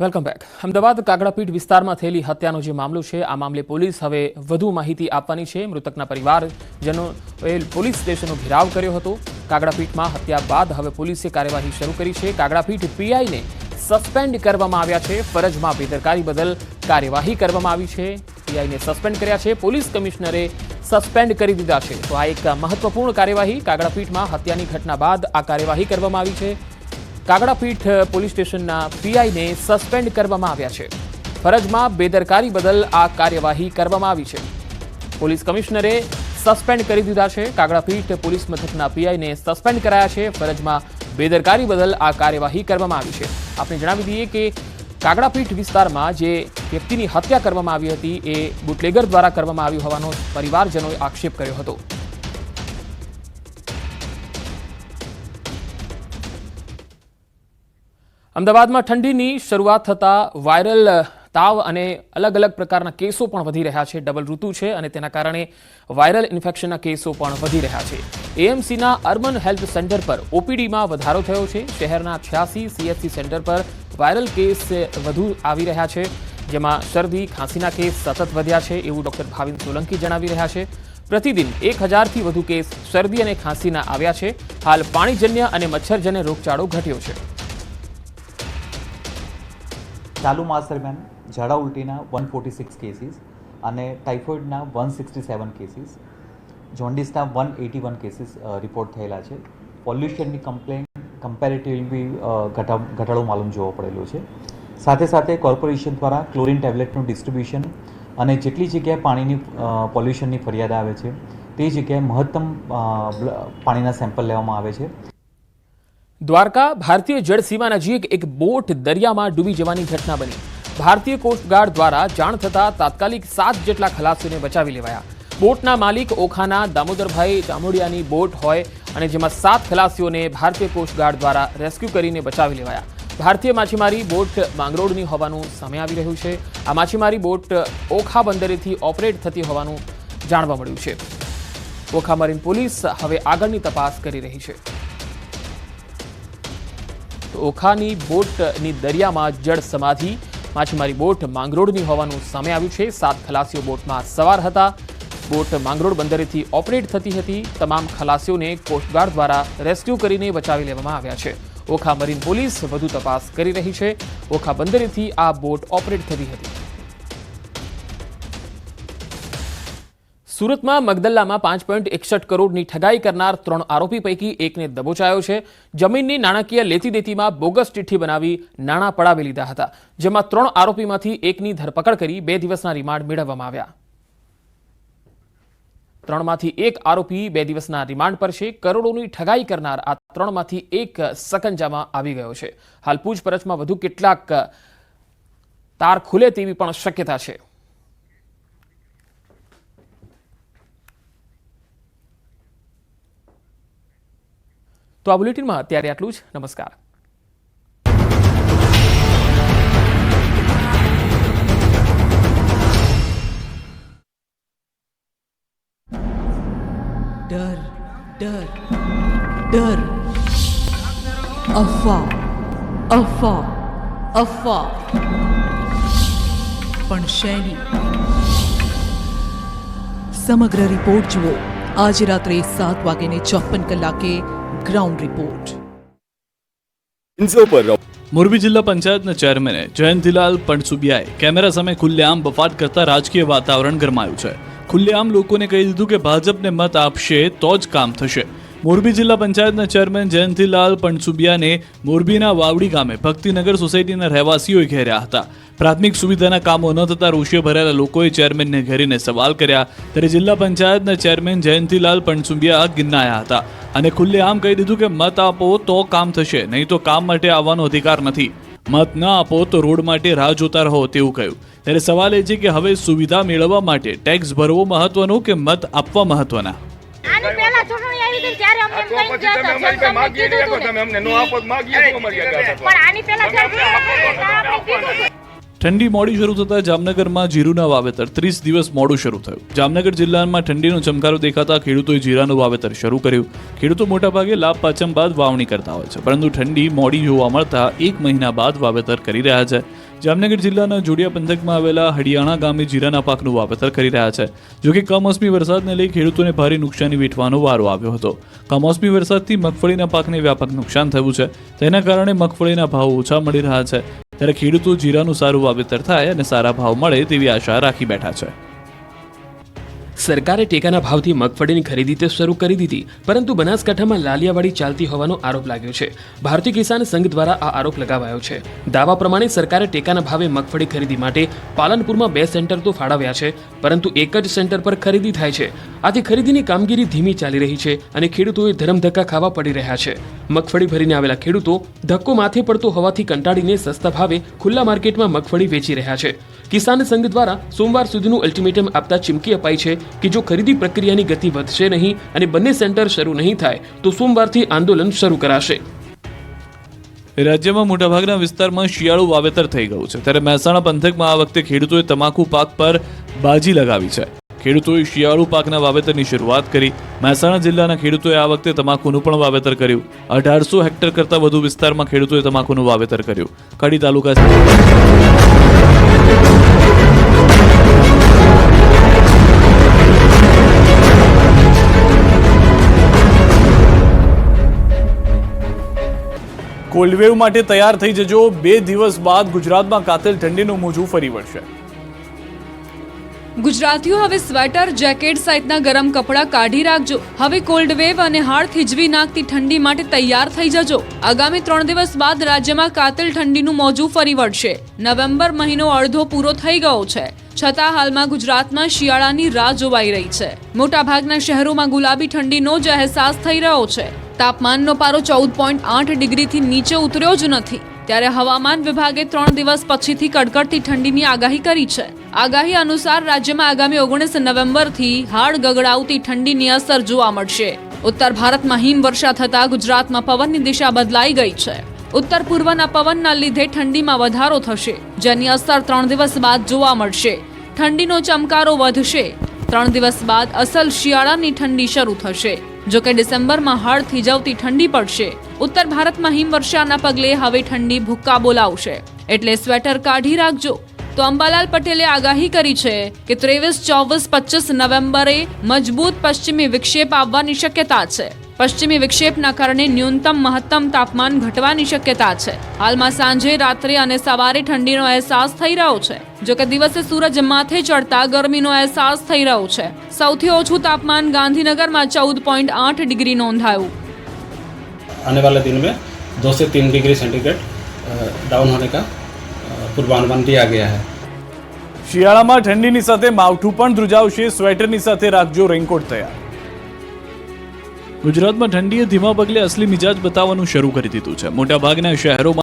Welcome back. Ahmedabad Kagdapith વિસ્તારમાં થયેલી હત્યાનો જે મામલો છે, આ મામલે પોલીસ હવે વધુ માહિતી આપવાની છે. મૃતકના પરિવારજનોએ પોલીસ સ્ટેશનનો ઘેરાવ કર્યો હતો. કાગડાપીઠમાં હત્યા બાદ હવે પોલીસે કાર્યવાહી શરૂ કરી છે. કાગડાપીઠ પીઆઈને સસ્પેન્ડ કરવામાં આવ્યા છે. ફરજમાં બેદરકારી બદલ કાર્યવાહી કરવામાં આવી છે. પીઆઈને સસ્પેન્ડ કર્યા છે. પોલીસ કમિશનરે સસ્પેન્ડ કરી દીધા છે. તો આ એક મહત્વપૂર્ણ કાર્યવાહી કાગડાપીઠમાં હત્યાની ઘટના બાદ આ કાર્યવાહી કરવામાં આવી છે. કાગડાપીઠ પોલીસ સ્ટેશનના પીઆઈને સસ્પેન્ડ કરવામાં આવ્યા છે. ફરજમાં બેદરકારી બદલ આ કાર્યવાહી કરવામાં આવી છે. પોલીસ કમિશનરે સસ્પેન્ડ કરી દીધા છે. કાગડાપીઠ પોલીસ મથકના પીઆઈને સસ્પેન્ડ કરાયા છે. ફરજમાં બેદરકારી બદલ આ કાર્યવાહી કરવામાં આવી છે. આપણે જણાવી દઈએ કે કાગડાપીઠ વિસ્તારમાં જે વ્યક્તિની હત્યા કરવામાં આવી હતી એ બુટલેગર દ્વારા કરવામાં આવી હોવાનો પરિવારજનોએ આક્ષેપ કર્યો હતો. અમદાવાદમાં ઠંડીની શરૂઆત થતાં વાયરલ તાવ અને અલગ અલગ પ્રકારના કેસો પણ વધી રહ્યા છે. ડબલ ઋતુ છે અને તેના કારણે વાયરલ ઇન્ફેક્શનના કેસો પણ વધી રહ્યા છે. એએમસીના અર્બન હેલ્થ સેન્ટર પર ઓપીડીમાં વધારો થયો છે. શહેરના છ્યાસી સીએચસી સેન્ટર પર વાયરલ કેસ વધુ આવી રહ્યા છે. જેમાં શરદી, ખાંસીના કેસ સતત વધ્યા છે એવું ડોક્ટર ભાવિન સોલંકી જણાવી રહ્યા છે. પ્રતિદિન એક હજારથી વધુ કેસ શરદી અને ખાંસીના આવ્યા છે. હાલ પાણીજન્ય અને મચ્છરજન્ય રોગચાળો ઘટ્યો છે. ચાલુ માસ દરમિયાન ઝાડા ઉલટીના વન ફોર્ટી સિક્સ કેસીસ અને ટાઇફોઇડના one sixty seven cases જોન્ડિસના one eighty one cases report થયેલા છે. પોલ્યુશનની કમ્પ્લેન કમ્પેરેટિવલી ઘટાડો માલુમ જોવો પડેલો છે. સાથે સાથે કોર્પોરેશન દ્વારા ક્લોરિન ટેબ્લેટનું ડિસ્ટ્રીબ્યુશન અને જેટલી જગ્યાએ પાણીની પોલ્યુશનની ફરિયાદ આવે છે, તે જગ્યાએ મહત્તમ પાણીના સેમ્પલ લેવામાં આવે છે. દ્વારકા ભારતીય જળસીમા નજીક એક બોટ દરિયામાં ડૂબી જવાની ઘટના બની. ભારતીય કોસ્ટગાર્ડ દ્વારા જાણ થતાં તાત્કાલિક સાત જેટલા ખલાસીઓને બચાવી લેવાયા. બોટના માલિક ઓખાના દામોદરભાઈ જામોડિયાની બોટ હોય અને જેમાં સાત ખલાસીઓને ભારતીય કોસ્ટગાર્ડ દ્વારા રેસ્ક્યુ કરીને બચાવી લેવાયા. ભારતીય માછીમારી બોટ માંગરોળની હોવાનું સામે આવી રહ્યું છે. આ માછીમારી બોટ ઓખા બંદરેથી ઓપરેટ થતી હોવાનું જાણવા મળ્યું છે. ઓખા મરીન પોલીસ હવે આગળની તપાસ કરી રહી છે. ઓખાની બોટની દરિયામાં જળ સમાધિ. માછીમારી બોટ માંગરોળની હોવાનું સામે આવ્યું છે. સાત ખલાસીઓ બોટમાં સવાર હતા. બોટ માંગરોળ બંદરેથી ઓપરેટ થતી હતી. તમામ ખલાસીઓને કોસ્ટગાર્ડ દ્વારા રેસ્ક્યુ કરીને બચાવી લેવામાં આવ્યા છે. ઓખા મરીન પોલીસ વધુ તપાસ કરી રહી છે. ઓખા બંદરેથી આ બોટ ઓપરેટ થતી હતી. સુરતમાં મગદલ્લામાં પાંચ પોઈન્ટ એકસઠ કરોડની ઠગાઈ કરનાર ત્રણ આરોપી પૈકી એકને દબોચાયો છે. જમીનની નાણાકીય લેતી દેતીમાં બોગસ ચિઠ્ઠી બનાવી નાણાં પડાવી લીધા હતા, જેમાં ત્રણ આરોપીમાંથી એકની ધરપકડ કરી બે દિવસના રિમાન્ડ મેળવવામાં આવ્યા. ત્રણમાંથી એક આરોપી બે દિવસના રિમાન્ડ પર છે. કરોડોની ઠગાઈ કરનાર આ ત્રણમાંથી એક સકંજામાં આવી ગયો છે. હાલ પૂછપરછમાં વધુ કેટલાક તાર ખુલે તેવી પણ શક્યતા છે. તો આ બુલેટિનમાં અત્યારે આટલું જ. નમસ્કાર. ડર ડર ડર. અફવા અફવા અફવા. પણ શૈલી. સમગ્ર રિપોર્ટ જુઓ. આજે રાત્રે સાત વાગ્યે ચોપન કલાકે ગ્રાઉન્ડ રિપોર્ટ મોરબી જિલ્લા પંચાયતના ચેરમેને જયંતિલાલ પણસુબિયાએ કેમેરા સામે ખુલ્લેઆમ બફાટ કરતા રાજકીય વાતાવરણ ગરમાયું છે. ખુલ્લેઆમ લોકોને કહી દીધું કે ભાજપને મત આપશે તો જ કામ થશે. મોરબી જિલ્લા પંચાયતના ચેરમેન જયંતિલાલ પણસુબિયાને મોરબીના વાવડી ગામે ભક્તિનગર સોસાયટીના રહેવાસીઓએ ઘેર્યા હતા. પ્રાથમિક સુવિધાના કામો ન થતા રોષે ભરેલા લોકોએ ચેરમેનને ઘેરીને સવાલ કર્યા. ત્યારે જિલ્લા પંચાયતના ચેરમેન જયંતિલાલ પણસુબિયા ગિન્નાયા હતા અને ખુલ્લેઆમ કહી દીધું કે મત આપો તો કામ થશે, નહીં તો કામ માટે આવવાનો અધિકાર નથી. મત ન આપો તો રોડ માટે રાહ જોતા રહો તેવું કહ્યું. ત્યારે સવાલ એ છે કે હવે સુવિધા મેળવવા માટે ટેક્સ ભરવો મહત્વનો કે મત આપવા મહત્વના? આવી હતી ત્યારે અમને તો એમ પછી કહી તમે ગયા અમારી હતા, તમને કીધું તમે. અમને નો આપો તો માગીએ તો અમારી આગળ પણ આની પહેલા આપણે કીધું હતું. ઠંડી મોડી શરૂ થતાં જામનગરમાં જીરુના વાવેતર. ત્રીસ દિવસ મોડું શરૂ થયું. જામનગર જિલ્લામાં ઠંડીનો ચમકારો દેખાતા ખેડૂતોએ જીરાનું વાવેતર શરૂ કર્યું. ખેડૂતો મોટાભાગે લાભ પાચમ બાદ વાવણી કરતા હોય છે, પરંતુ ઠંડી મોડી જોવા મળતા એક મહિના બાદ વાવેતર કરી રહ્યા છે. જામનગર જિલ્લાના જોડિયા પંથકમાં આવેલા હડિયાણા ગામે જીરાના પાકનું વાવેતર કરી રહ્યા છે. જોકે કમોસમી વરસાદને લઈ ખેડૂતોને ભારે નુકસાની વેઠવાનો વારો આવ્યો હતો. કમોસમી વરસાદથી મગફળીના પાકને વ્યાપક નુકસાન થયું છે. તેના કારણે મગફળીના ભાવ ઓછા મળી રહ્યા છે. ત્યારે ખેડૂતો જીરાનું સારું વાવેતર થાય અને સારા ભાવ મળે તેવી આશા રાખી બેઠા છે. સરકારે ટેકાના ભાવથી મગફળીની ખરીદી તે શરૂ કરી દીધી, પરંતુ બનાસકાંઠામાં લાલિયાવાડી ચાલતી હોવાનો આરોપ લાગ્યો છે. ભારતીય કિસાન સંઘ દ્વારા આ આરોપ લગાવાયો છે. દાવા પ્રમાણે સરકારે ટેકાના ભાવે મગફળી ખરીદી માટે પાલનપુરમાં બે સેન્ટર તો ફાળવ્યા છે, પરંતુ એક જ સેન્ટર પર ખરીદી થાય છે. આથી ખરીદીની કામગીરી ધીમી ચાલી રહી છે અને ખેડૂતોએ ધરમધક્કા ખાવા પડી રહ્યા છે. મગફળી ભરીને આવેલા ખેડૂતો ધક્કો માથે પડતો હોવાથી કંટાળીને સસ્તા ભાવે ખુલ્લા માર્કેટમાં મગફળી વેચી રહ્યા છે. કિસાન સંઘ દ્વારા સોમવાર સુધીનું અલ્ટિમેટમ આપતા ચીમકી અપાઈ છે કે જો ખરીદી પ્રક્રિયાની ગતિ વધશે નહીં અને બંને સેન્ટર શરૂ નહીં થાય, તો સોમવારથી આંદોલન શરૂ કરાશે. રાજ્યમાં મોટાભાગના વિસ્તારમાં શિયાળુ વાવેતર થઈ ગયું છે. ત્યારે મહેસાણા પંથકમાં આ વખતે ખેડૂતોએ તમાકુ પાક પર બાજી લગાવી છે. ખેડૂતોએ શિયાળુ પાકના વાવેતરની શરૂઆત કરી. મહેસાણા જિલ્લાના ખેડૂતોએ આ વખતે તમાકુનું પણ વાવેતર કર્યું. અઢારસો હેક્ટર કરતાં વધુ વિસ્તારમાં ખેડૂતોએ તમાકુનું વાવેતર કર્યું. કડી તાલુકા કોલ્ડવેવ માટે તૈયાર થઈ જજો. બે દિવસ બાદ ગુજરાતમાં કાતિલ ઠંડીનું મોજું ફરી વળશે. ગુજરાતીઓ, હવે સ્વેટર, જેકેટ સહિતના ગરમ કપડાં કાઢી રાખજો. હવે કોલ્ડ વેવ અને હાડ થીજવી નાખતી ઠંડી માટે તૈયાર થઈ જજો. આગામી ત્રણ દિવસ બાદ રાજ્યમાં કાતિલ ઠંડીનું મોજું ફરી વળશે. નવેમ્બર મહિનો અડધો પૂરો થઈ ગયો છે. છતાં હાલમાં ગુજરાતમાં શિયાળાની રાહ જોવાઈ રહી છે. મોટાભાગના શહેરોમાં ગુલાબી ઠંડીનો જ અહેસાસ થઈ રહ્યો છે. તાપમાનનો પારો ચૌદ પોઈન્ટ આઠ ડિગ્રીથી નીચે ઉતર્યો જ નથી. ત્યારે હવામાન વિભાગે ત્રણ દિવસ પછીથી કડકડતી ઠંડીની આગાહી કરી છે. આગાહી અનુસાર રાજ્યમાં આગામી ઓગણીસ નવેમ્બરથી હાડ ગગડાવતી ઠંડીની અસર જોવા મળશે. ઉત્તર ભારતમાં હિમવર્ષા થતાં ગુજરાતમાં પવનની દિશા બદલાઈ ગઈ છે. ઉત્તર પૂર્વના પવનના લીધે ઠંડીમાં વધારો થશે, જેની અસર ત્રણ દિવસ બાદ જોવા મળશે. ઠંડીનો ચમકારો વધશે. ત્રણ દિવસ બાદ અસલ શિયાળાની ઠંડી શરૂ થશે. જો કે ડિસેમ્બરમાં હળ થીજવતી ઠંડી પડશે. ઉત્તર ભારતમાં હિમવર્ષાના પગલે હવે ઠંડી ભૂક્કા બોલાવશે. એટલે સ્વેટર કાઢી રાખજો. તો અંબાલાલ પટેલે આગાહી કરી છે કે ત્રેવીસ, ચોવીસ પચીસ નવેમ્બરે મજબૂત પશ્ચિમી વિક્ષેપ આવવાની શક્યતા છે. પશ્ચિમી વિક્ષેપના કારણે ન્યૂનતમ મહત્તમ તાપમાન ઘટવાની શક્યતા છે હાલમાં સાંજે રાત્રે અને સવારે ઠંડીનો અહેસાસ થઈ રહ્યો છે જો કે દિવસે સૂરજ માથે ચડતા ગરમીનો અહેસાસ થઈ રહ્યો છે સૌથી ઓછું તાપમાન ગાંધીનગરમાં ચૌદ પોઈન્ટ આઠ ડિગ્રી નોંધાયું आने वाले दिन में दो से तीन डिग्री सेंटीग्रेड अ, डाउन होने का अ, पूर्वानुमान दिया गया है શિયાળામાં ઠંડીની સાથે માવઠું પણ ધ્રુજાવશે સ્વેટરની સાથે રાખજો રેનકોટ તૈયાર ગુજરાતમાં ઠંડીએ ધીમા પગલે અસલી મિજાજ બતાવવાનું શરૂ કરી દીધું છે. મોટાભાગના શહેરોમાં